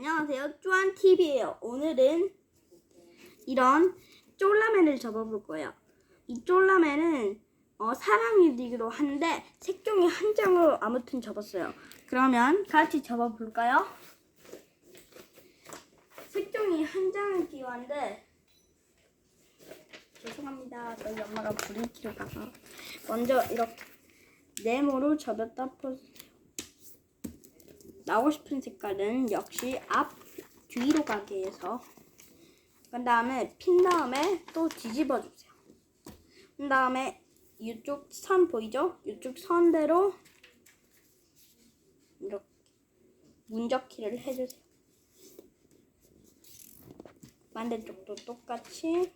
안녕하세요. 쪼한TV예요. 오늘은 이런 쫄라맨을 접어볼 거예요. 이 쫄라맨은 어, 사람이기도 한데 색종이 한 장으로 아무튼 접었어요. 그러면 같이 접어볼까요? 색종이 한 장은 필요한데 죄송합니다. 저희 엄마가 불을 켜러 가서 먼저 이렇게 네모로 접었다 펴주세요. 나오고 싶은 색깔은 역시 앞 뒤로 가게 해서 그 다음에 핀 다음에 또 뒤집어 주세요. 그 다음에 이쪽 선 보이죠? 이쪽 선대로 이렇게 문접기를 해주세요. 반대쪽도 똑같이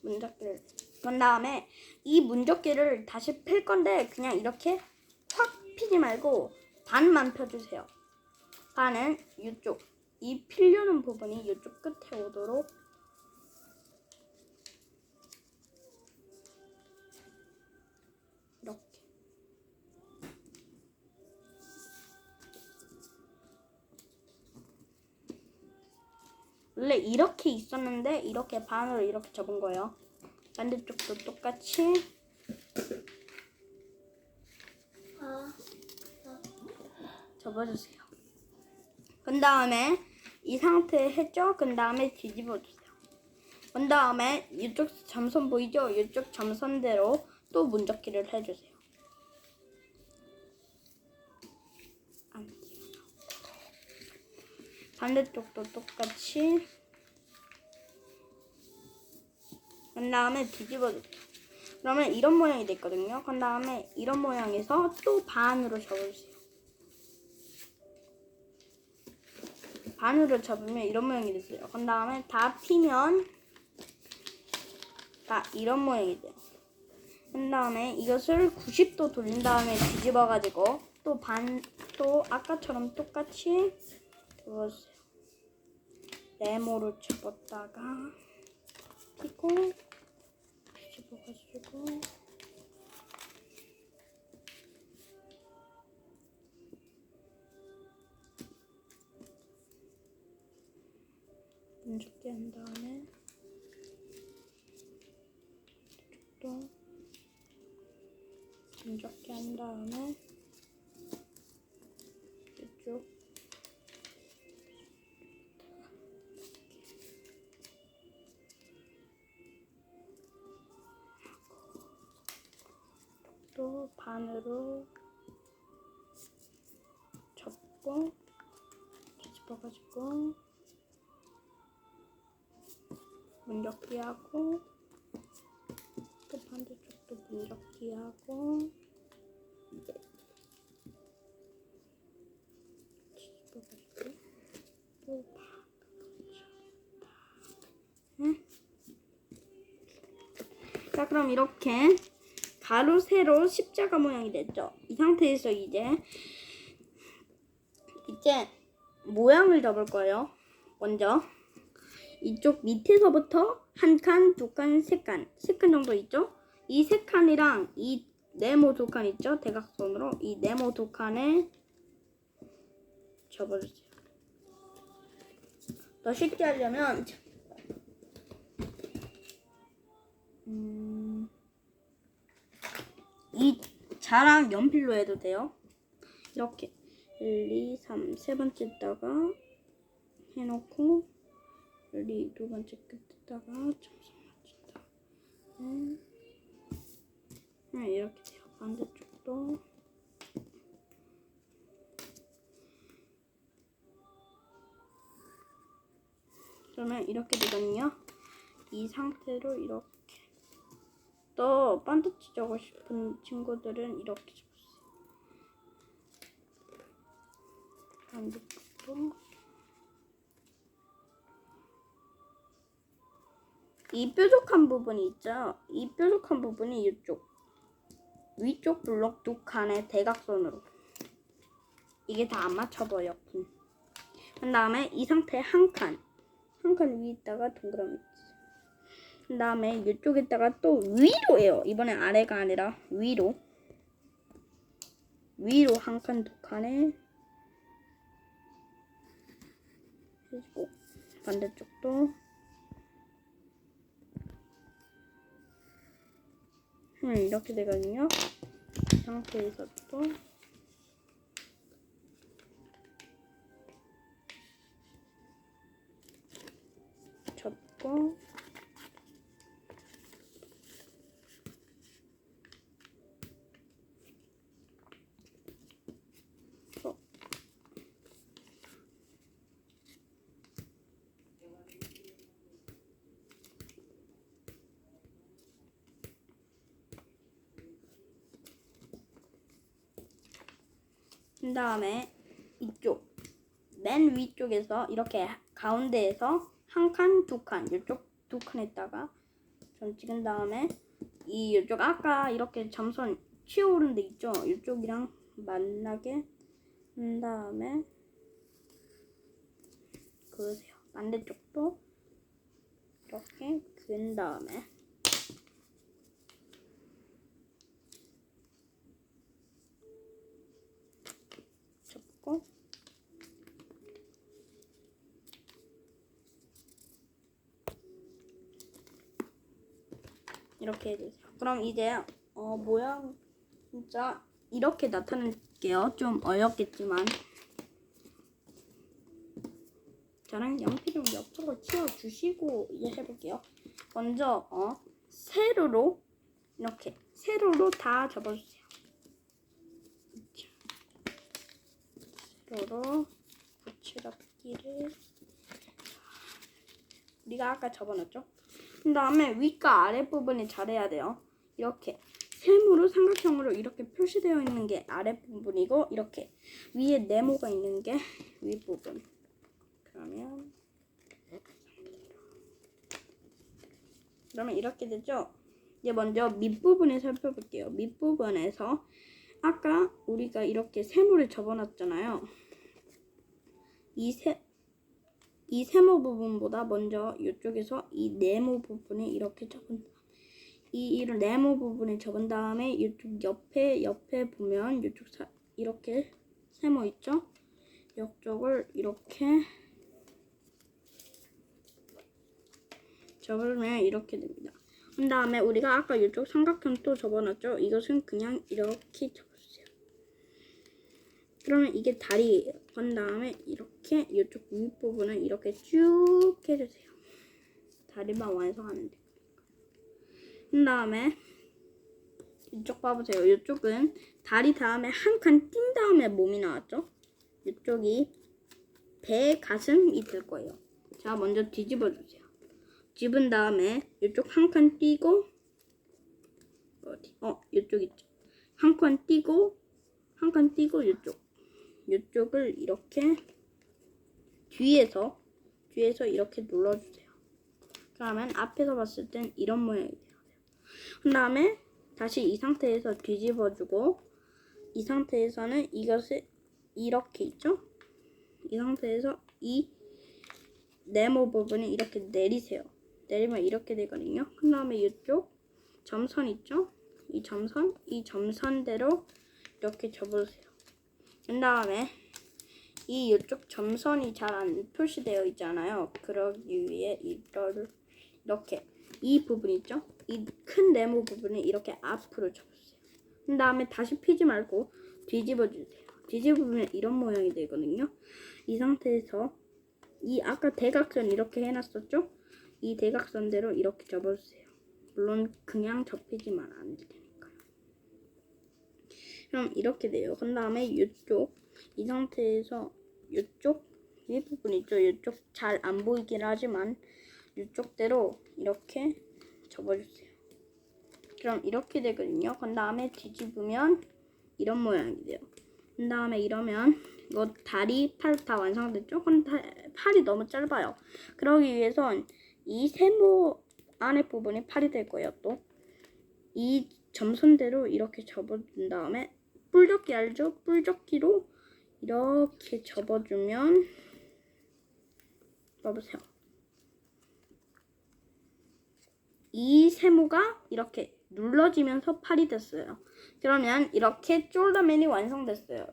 문접기를 그런 다음에 이 문접기를 다시 필 건데 그냥 이렇게 확 피지 말고 반만 펴주세요. 반은 이쪽 이 필려는 부분이 이쪽 끝에 오도록 이렇게 원래 이렇게 있었는데 이렇게 반으로 이렇게 접은 거예요. 반대쪽도 똑같이 접어주세요. 그 다음에 이 상태 했죠? 그 다음에 뒤집어주세요. 그 다음에 이쪽 점선 보이죠? 이쪽 점선대로 또 문접기를 해주세요. 반대쪽도 똑같이 그 다음에 뒤집어주세요. 그러면 이런 모양이 됐거든요. 그 다음에 이런 모양에서 또 반으로 접어주세요. 반으로 접으면 이런 모양이 됐어요. 그 다음에 다 피면 다 이런 모양이 돼요. 그 다음에 이것을 90도 돌린 다음에 뒤집어가지고 또 반, 또 아까처럼 똑같이 접어주세요. 네모로 접었다가 피고 뒤집어가지고 문죽게 한 다음에 이쪽도 문죽게 한 다음에 또 반으로 접고 뒤집어가지고 문접기 하고 또 반대쪽도 문접기 하고 뒤집어가지고 또 응? 자 그럼 이렇게 가로 세로 십자가 모양이 됐죠. 이 상태에서 이제 이제 모양을 접을 거예요. 먼저 이쪽 밑에서부터 한 칸, 두 칸, 세 칸, 세 칸 정도 있죠? 이 세 칸이랑 이 네모 두 칸 있죠? 대각선으로 이 네모 두 칸에 접어주세요. 더 쉽게 하려면 음, 이 자랑 연필로 해도 돼요. 이렇게 1, 2, 3, 세 번째다가 해놓고 1, 2, 두 번째 끝에다가 점선 맞춘다. 네. 네, 이렇게 돼요. 반대쪽도 그러면 이렇게 되거든요. 이 상태로 이렇게 또 반듯이 적고 싶은 친구들은 이렇게 적으세요. 반대쪽도 이 뾰족한 부분이 있죠. 이 뾰족한 부분이 이쪽 위쪽 블록 두 칸의 대각선으로 이게 다 안. 핀. 그 다음에 이 상태 한 칸, 한 칸 위에 있다가 동그라미. 그 다음에 이쪽에다가 또 위로예요. 이번엔 아래가 아니라 위로. 위로 한 칸, 두 칸에 해주고 반대쪽도 음, 이렇게 되거든요. 이 상태에서 또 그 다음에 이쪽 맨 위쪽에서 이렇게 가운데에서 한 칸, 두 칸, 이쪽 두 칸에다가 전 찍은 다음에 이 이쪽 아까 이렇게 점선 치어오른 데 있죠? 이쪽이랑 만나게 한 다음에 그으세요. 반대쪽도 이렇게 그은 다음에 접고 이렇게 해주세요. 그럼 이제 어, 모양 진짜 이렇게 나타낼게요. 좀 어렵겠지만 저는 연필 좀 옆으로 치워주시고 이제 해볼게요. 먼저 어, 세로로 이렇게 세로로 다 접어주세요. 세로로 붙이랍기를 우리가 아까 접어놨죠? 그 다음에 윗과 아랫 부분이 잘해야 돼요. 이렇게 세모로 삼각형으로 이렇게 표시되어 있는 게 아랫 부분이고 이렇게 위에 네모가 있는 게 윗 부분. 그러면 그러면 이렇게 되죠? 이제 먼저 밑부분을 살펴볼게요. 밑부분에서 아까 우리가 이렇게 세모를 접어놨잖아요. 이 세, 이 세모 부분보다 먼저 이쪽에서 이 네모 부분에 이렇게 접은 이 이런 네모 부분에 접은 다음에 이쪽 옆에 옆에 보면 이쪽 사, 이렇게 세모 있죠? 이쪽을 이렇게 접으면 이렇게 됩니다. 그 다음에 우리가 아까 이쪽 삼각형 또 접어놨죠? 이것은 그냥 이렇게 접어주세요. 그러면 이게 다리예요. 그 다음에 이렇게 이쪽 윗부분은 이렇게 쭉 해주세요. 다리만 완성하면 돼요. 그 다음에 이쪽 봐보세요. 이쪽은 다리 다음에 한 칸 띈 다음에 몸이 나왔죠? 이쪽이 배, 가슴이 될 거예요. 자, 먼저 뒤집어 주세요. 집은 다음에 이쪽 한 칸 띄고 어디? 어, 이쪽 있죠. 한 칸 띄고 한 칸 띄고 이쪽 이쪽을 이렇게 뒤에서 뒤에서 이렇게 눌러주세요. 그러면 앞에서 봤을 땐 이런 모양이 돼요. 그 다음에 다시 이 상태에서 뒤집어주고 이 상태에서는 이것을 이렇게 있죠? 이 상태에서 이 네모 부분을 이렇게 내리세요. 내리면 이렇게 되거든요. 그 다음에 이쪽 점선 있죠? 이 점선, 이 점선대로 이렇게 접으세요. 그 다음에 이 이쪽 점선이 잘 안 표시되어 있잖아요. 그러기 위해 이거를 이렇게 이 부분 있죠? 이 큰 네모 부분을 이렇게 앞으로 접으세요. 그 다음에 다시 피지 말고 뒤집어 주세요. 뒤집으면 이런 모양이 되거든요. 이 상태에서 이 아까 대각선 이렇게 해놨었죠? 이 대각선대로 이렇게 접어주세요. 물론 그냥 접히지만 안 되니까요. 그럼 이렇게 돼요. 그 다음에 이쪽 이 상태에서 이쪽 이 부분 있죠? 이쪽 잘 안 보이긴 하지만 이쪽대로 이렇게 접어주세요. 그럼 이렇게 되거든요. 그 다음에 뒤집으면 이런 모양이 돼요. 그 다음에 이러면 이거 다리, 팔 다 완성됐죠? 근데 팔이 너무 짧아요. 그러기 위해선 이 세모 안에 부분이 팔이 될 거예요. 또 이 점선대로 이렇게 접어준 다음에 뿔접기 알죠? 뿔접기로 이렇게 접어주면 봐보세요. 이 세모가 이렇게 눌러지면서 팔이 됐어요. 그러면 이렇게 쫄라맨이 완성됐어요.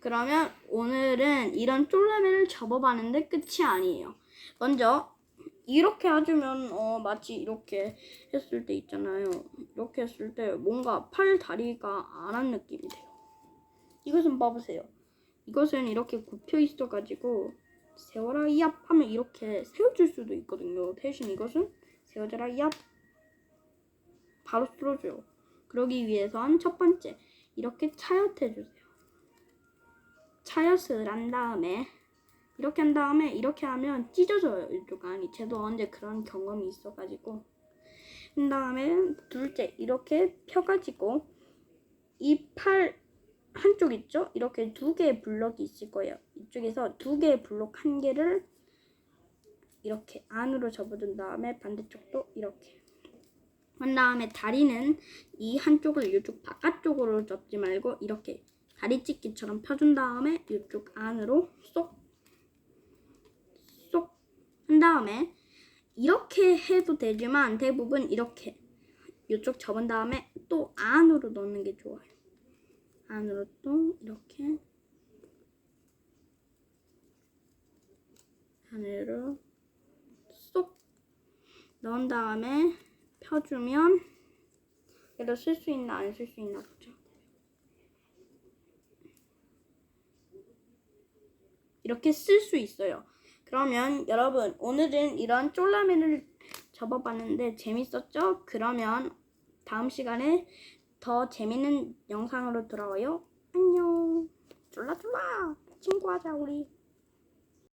그러면 오늘은 이런 쫄라맨을 접어봤는데 끝이 아니에요. 먼저 이렇게 해주면 어 마치 이렇게 했을 때 있잖아요. 이렇게 했을 때 뭔가 팔 다리가 안 한 느낌이 돼요. 이것은 봐보세요. 이것은 이렇게 굽혀 있어가지고 세워라 이압 하면 이렇게 세워질 수도 있거든요. 대신 이것은 세워져라 이압 바로 쓸어줘요. 그러기 위해선 첫 번째 이렇게 차옅해 주세요. 차옅을 한 다음에 이렇게 한 다음에 이렇게 하면 찢어져요 이쪽 안이. 저도 언제 그런 경험이 있어가지고 그 다음에 둘째 이렇게 펴가지고 이 팔 한쪽 있죠? 이렇게 두 개의 블럭이 있을 거예요. 이쪽에서 두 개의 블럭 한 개를 이렇게 안으로 접어둔 다음에 반대쪽도 이렇게. 한 다음에 다리는 이 한쪽을 이쪽 바깥쪽으로 접지 말고 이렇게 다리 찢기처럼 펴준 다음에 이쪽 안으로 쏙, 다음에 이렇게 해도 되지만 대부분 이렇게 이쪽 접은 다음에 또 안으로 넣는 게 좋아요. 안으로 또 이렇게 안으로 쏙 넣은 다음에 펴주면 얘도 쓸 수 있나 안 쓸 수 있나 보죠. 이렇게 쓸 수 있어요. 그러면 여러분 오늘은 이런 쫄라맨을 접어봤는데 재밌었죠? 그러면 다음 시간에 더 재밌는 영상으로 돌아와요. 안녕. 쫄라쫄라 친구하자 우리.